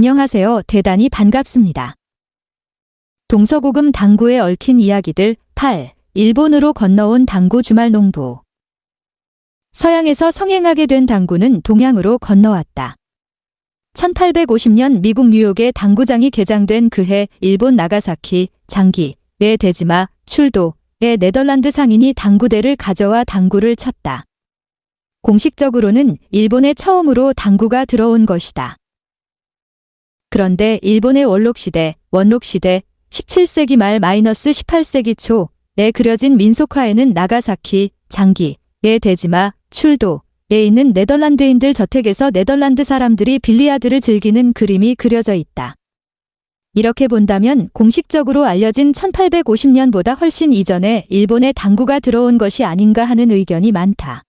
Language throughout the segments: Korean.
안녕하세요. 대단히 반갑습니다. 동서고금 당구에 얽힌 이야기들 8. 일본으로 건너온 당구 주말 농부. 서양에서 성행하게 된 당구는 동양으로 건너왔다. 1850년 미국 뉴욕에 당구장이 개장된 그해 일본 나가사키, 장기, 의 대지마, 출도의 네덜란드 상인이 당구대를 가져와 당구를 쳤다. 공식적으로는 일본에 처음으로 당구가 들어온 것이다. 그런데 일본의 원록시대, 원록시대, 17세기 말 마이너스 18세기 초에 그려진 민속화에는 나가사키, 장기, 의 대지마, 출도에 있는 네덜란드인들 저택에서 네덜란드 사람들이 빌리아드를 즐기는 그림이 그려져 있다. 이렇게 본다면 공식적으로 알려진 1850년보다 훨씬 이전에 일본에 당구가 들어온 것이 아닌가 하는 의견이 많다.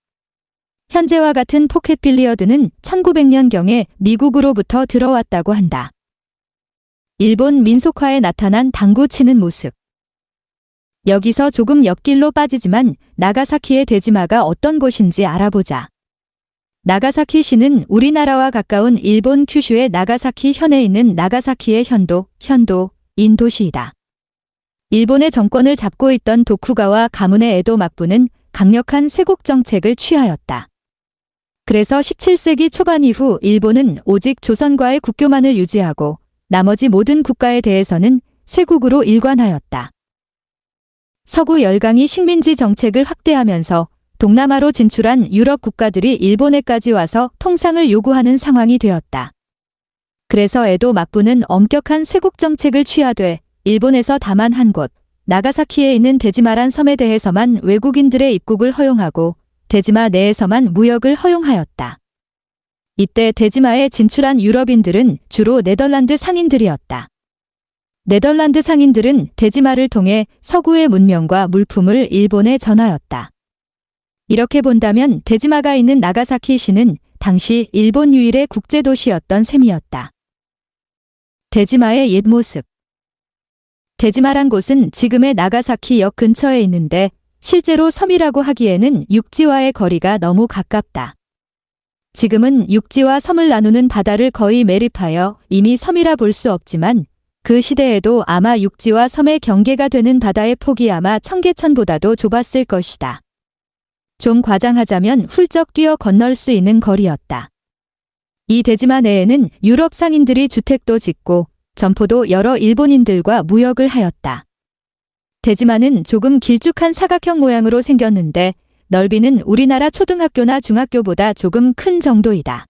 현재와 같은 포켓 빌리어드는 1900년경에 미국으로부터 들어왔다고 한다. 일본 민속화에 나타난 당구 치는 모습. 여기서 조금 옆길로 빠지지만 나가사키의 대지마가 어떤 곳인지 알아보자. 나가사키 시는 우리나라와 가까운 일본 큐슈의 나가사키 현에 있는 나가사키의 현도, 현도 인 도시이다. 일본의 정권을 잡고 있던 도쿠가와 가문의 에도 막부는 강력한 쇄국 정책을 취하였다. 그래서 17세기 초반 이후 일본은 오직 조선과의 국교만을 유지하고 나머지 모든 국가에 대해서는 쇄국으로 일관하였다. 서구 열강이 식민지 정책을 확대하면서 동남아로 진출한 유럽 국가들이 일본에까지 와서 통상을 요구하는 상황이 되었다. 그래서 에도 막부는 엄격한 쇄국 정책을 취하되 일본에서 다만 한 곳, 나가사키에 있는 데지마란 섬에 대해서만 외국인들의 입국을 허용하고 데지마 내에서만 무역을 허용하였다. 이때 데지마에 진출한 유럽인들은 주로 네덜란드 상인들이었다. 네덜란드 상인들은 데지마를 통해 서구의 문명과 물품을 일본에 전하였다. 이렇게 본다면 데지마가 있는 나가사키 시는 당시 일본 유일의 국제도시였던 셈이었다. 데지마의 옛 모습 데지마란 곳은 지금의 나가사키 역 근처에 있는데 실제로 섬이라고 하기에는 육지와의 거리가 너무 가깝다. 지금은 육지와 섬을 나누는 바다를 거의 매립하여 이미 섬이라 볼 수 없지만 그 시대에도 아마 육지와 섬의 경계가 되는 바다의 폭이 아마 청계천보다도 좁았을 것이다. 좀 과장하자면 훌쩍 뛰어 건널 수 있는 거리였다. 이 대지마 내에는 유럽 상인들이 주택도 짓고 점포도 여러 일본인들과 무역을 하였다. 대지마는 조금 길쭉한 사각형 모양으로 생겼는데 넓이는 우리나라 초등학교나 중학교보다 조금 큰 정도이다.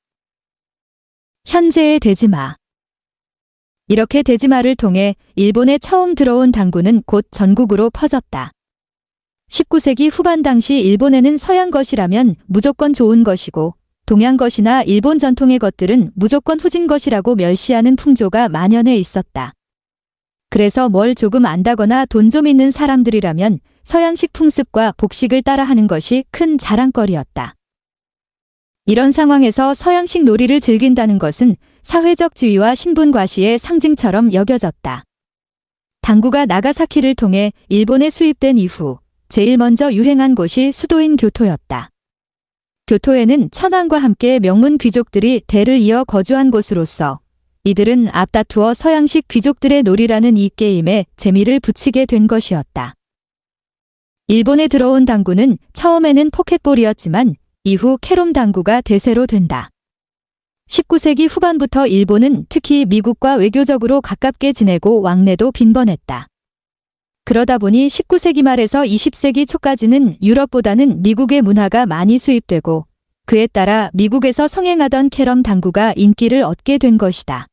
현재의 대지마 이렇게 대지마를 통해 일본에 처음 들어온 당구는 곧 전국으로 퍼졌다. 19세기 후반 당시 일본에는 서양 것이라면 무조건 좋은 것이고 동양 것이나 일본 전통의 것들은 무조건 후진 것이라고 멸시하는 풍조가 만연해 있었다. 그래서 뭘 조금 안다거나 돈 좀 있는 사람들이라면 서양식 풍습과 복식을 따라하는 것이 큰 자랑거리였다. 이런 상황에서 서양식 놀이를 즐긴다는 것은 사회적 지위와 신분 과시의 상징처럼 여겨졌다. 당구가 나가사키를 통해 일본에 수입된 이후 제일 먼저 유행한 곳이 수도인 교토였다. 교토에는 천황과 함께 명문 귀족들이 대를 이어 거주한 곳으로서 이들은 앞다투어 서양식 귀족들의 놀이라는 이 게임에 재미를 붙이게 된 것이었다. 일본에 들어온 당구는 처음에는 포켓볼이었지만 이후 캐롬 당구가 대세로 된다. 19세기 후반부터 일본은 특히 미국과 외교적으로 가깝게 지내고 왕래도 빈번했다. 그러다 보니 19세기 말에서 20세기 초까지는 유럽보다는 미국의 문화가 많이 수입되고 그에 따라 미국에서 성행하던 캐럼 당구가 인기를 얻게 된 것이다.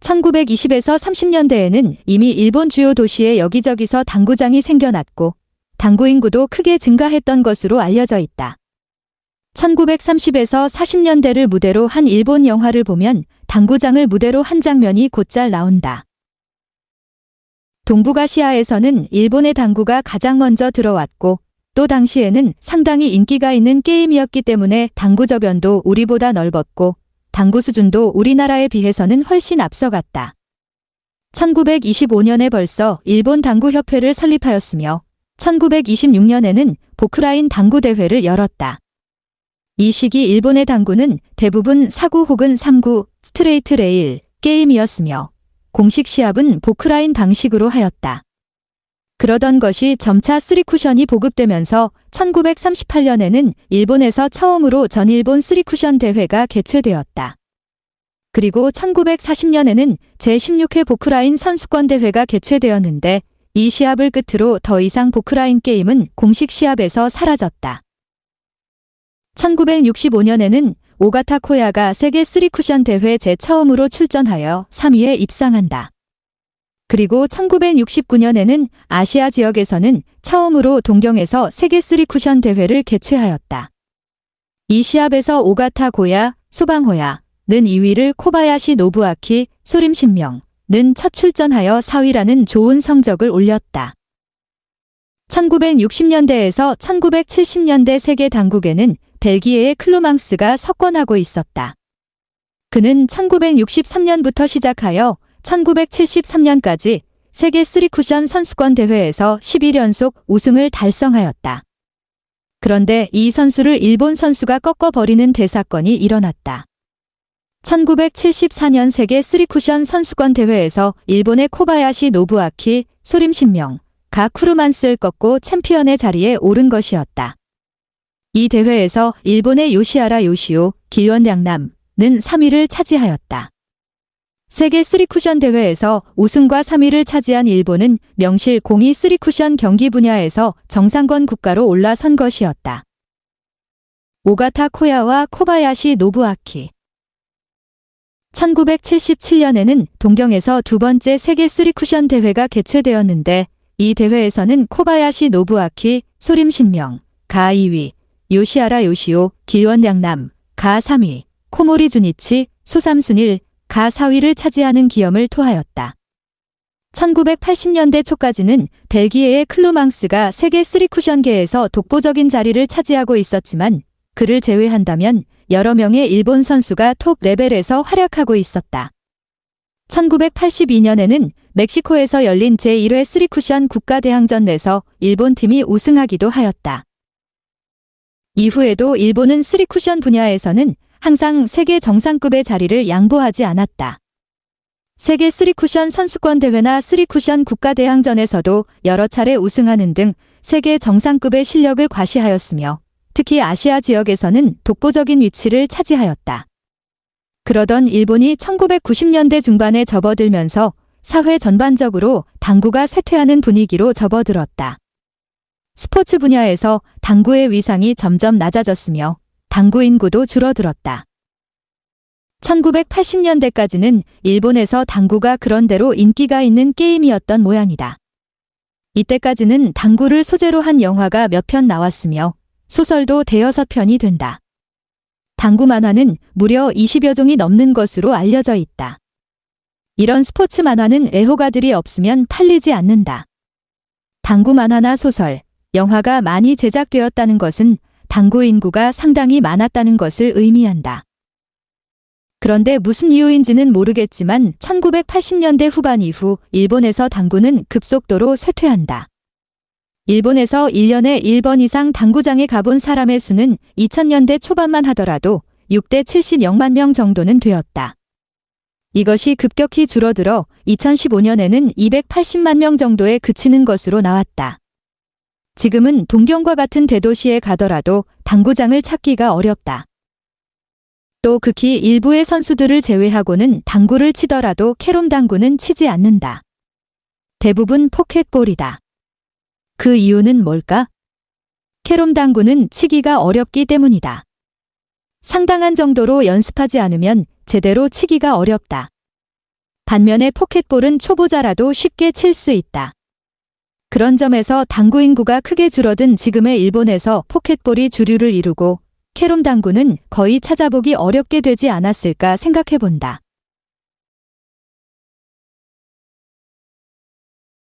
1920에서 30년대에는 이미 일본 주요 도시에 여기저기서 당구장이 생겨났고 당구 인구도 크게 증가했던 것으로 알려져 있다. 1930에서 40년대를 무대로 한 일본 영화를 보면 당구장을 무대로 한 장면이 곧잘 나온다. 동북아시아에서는 일본의 당구가 가장 먼저 들어왔고 또 당시에는 상당히 인기가 있는 게임이었기 때문에 당구 저변도 우리보다 넓었고 당구 수준도 우리나라에 비해서는 훨씬 앞서갔다. 1925년에 벌써 일본 당구협회를 설립하였으며 1926년에는 보크라인 당구대회를 열었다. 이 시기 일본의 당구는 대부분 사구 혹은 삼구, 스트레이트 레일, 게임이었으며 공식 시합은 보크라인 방식으로 하였다. 그러던 것이 점차 쓰리쿠션이 보급되면서 1938년에는 일본에서 처음으로 전일본 쓰리쿠션 대회가 개최되었다. 그리고 1940년에는 제16회 보크라인 선수권 대회가 개최되었는데 이 시합을 끝으로 더 이상 보크라인 게임은 공식 시합에서 사라졌다. 1965년에는 오가타 코야가 세계 쓰리쿠션 대회 제 처음으로 출전하여 3위에 입상한다. 그리고 1969년에는 아시아 지역에서는 처음으로 동경에서 세계 쓰리쿠션 대회를 개최하였다. 이 시합에서 오가타 고야, 소방호야, 는 2위를 코바야시 노부아키, 소림 신명, 는첫 출전하여 4위라는 좋은 성적을 올렸다. 1960년대에서 1970년대 세계 당국에는 벨기에의 클로망스가 석권하고 있었다. 그는 1963년부터 시작하여 1973년까지 세계 쓰리쿠션 선수권 대회에서 11연속 우승을 달성하였다. 그런데 이 선수를 일본 선수가 꺾어버리는 대사건이 일어났다. 1974년 세계 쓰리쿠션 선수권 대회에서 일본의 코바야시 노부아키, 소림 신명, 가 쿠르만스를 꺾고 챔피언의 자리에 오른 것이었다. 이 대회에서 일본의 요시하라 요시오, 기원 양남은 3위를 차지하였다. 세계 쓰리쿠션 대회에서 우승과 3위를 차지한 일본은 명실 공이 쓰리쿠션 경기 분야에서 정상권 국가로 올라선 것이었다. 오가타 코야와 코바야시 노부아키 1977년에는 동경에서 두 번째 세계 쓰리쿠션 대회가 개최되었는데 이 대회에서는 코바야시 노부아키, 소림 신명, 가 2위, 요시하라 요시오, 길원 양남, 가 3위, 코모리 주니치, 소삼순일, 가 4위를 차지하는 기염을 토하였다. 1980년대 초까지는 벨기에의 클로망스가 세계 쓰리쿠션계에서 독보적인 자리를 차지하고 있었지만 그를 제외한다면 여러 명의 일본 선수가 톱 레벨에서 활약하고 있었다. 1982년에는 멕시코에서 열린 제1회 쓰리쿠션 국가대항전 내서 일본 팀이 우승하기도 하였다. 이후에도 일본은 쓰리쿠션 분야에서는 항상 세계 정상급의 자리를 양보하지 않았다. 세계 쓰리쿠션 선수권 대회나 쓰리쿠션 국가대항전에서도 여러 차례 우승하는 등 세계 정상급의 실력을 과시하였으며 특히 아시아 지역에서는 독보적인 위치를 차지하였다. 그러던 일본이 1990년대 중반에 접어들면서 사회 전반적으로 당구가 쇠퇴하는 분위기로 접어들었다. 스포츠 분야에서 당구의 위상이 점점 낮아졌으며 당구 인구도 줄어들었다. 1980년대까지는 일본에서 당구가 그런대로 인기가 있는 게임이었던 모양이다. 이때까지는 당구를 소재로 한 영화가 몇 편 나왔으며 소설도 대여섯 편이 된다. 당구 만화는 무려 20여 종이 넘는 것으로 알려져 있다. 이런 스포츠 만화는 애호가들이 없으면 팔리지 않는다. 당구 만화나 소설, 영화가 많이 제작되었다는 것은 당구 인구가 상당히 많았다는 것을 의미한다. 그런데 무슨 이유인지는 모르겠지만 1980년대 후반 이후 일본에서 당구는 급속도로 쇠퇴한다. 일본에서 1년에 1번 이상 당구장에 가본 사람의 수는 2000년대 초반만 하더라도 6대 70만 명 정도는 되었다. 이것이 급격히 줄어들어 2015년에는 280만 명 정도에 그치는 것으로 나왔다. 지금은 동경과 같은 대도시에 가더라도 당구장을 찾기가 어렵다. 또 극히 일부의 선수들을 제외하고는 당구를 치더라도 캐롬 당구는 치지 않는다. 대부분 포켓볼이다. 그 이유는 뭘까? 캐롬 당구는 치기가 어렵기 때문이다. 상당한 정도로 연습하지 않으면 제대로 치기가 어렵다. 반면에 포켓볼은 초보자라도 쉽게 칠 수 있다. 그런 점에서 당구 인구가 크게 줄어든 지금의 일본에서 포켓볼이 주류를 이루고 캐롬 당구는 거의 찾아보기 어렵게 되지 않았을까 생각해 본다.